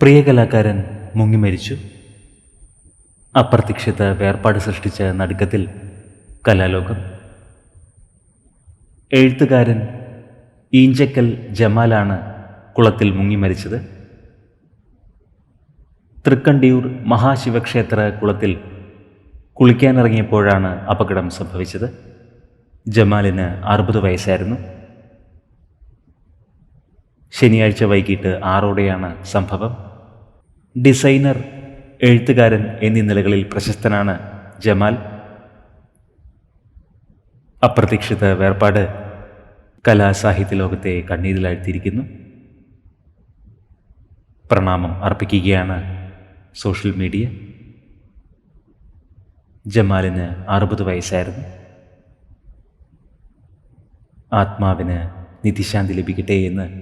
പ്രിയ കലാകാരൻ മുങ്ങിമരിച്ചു അപ്രതീക്ഷിത വേർപാട് സൃഷ്ടിച്ച നടുക്കത്തിൽ കലാലോകം. എഴുത്തുകാരൻ ഈഞ്ചക്കൽ ജമാലാണ് കുളത്തിൽ മുങ്ങിമരിച്ചത് തൃക്കണ്ടിയൂർ മഹാശിവക്ഷേത്ര കുളത്തിൽ കുളിക്കാനിറങ്ങിയപ്പോഴാണ് അപകടം സംഭവിച്ചത്. ജമാലിന് അറുപത് വയസ്സായിരുന്നു. ശനിയാഴ്ച വൈകിട്ട് ആറോടെയാണ് സംഭവം. ഡിസൈനർ എഴുത്തുകാരൻ എന്നീ നിലകളിൽ പ്രശസ്തനാണ് ജമാൽ. അപ്രതീക്ഷിത വേർപാട് കലാസാഹിത്യ ലോകത്തെ കണ്ണീരിലാഴ്ത്തിയിരിക്കുന്നു. പ്രണാമം അർപ്പിക്കുകയാണ് സോഷ്യൽ മീഡിയ. ജമാലിന് അറുപത് വയസ്സായിരുന്നു. ആത്മാവിന് നിധിശാന്തി ലഭിക്കട്ടെ എന്ന്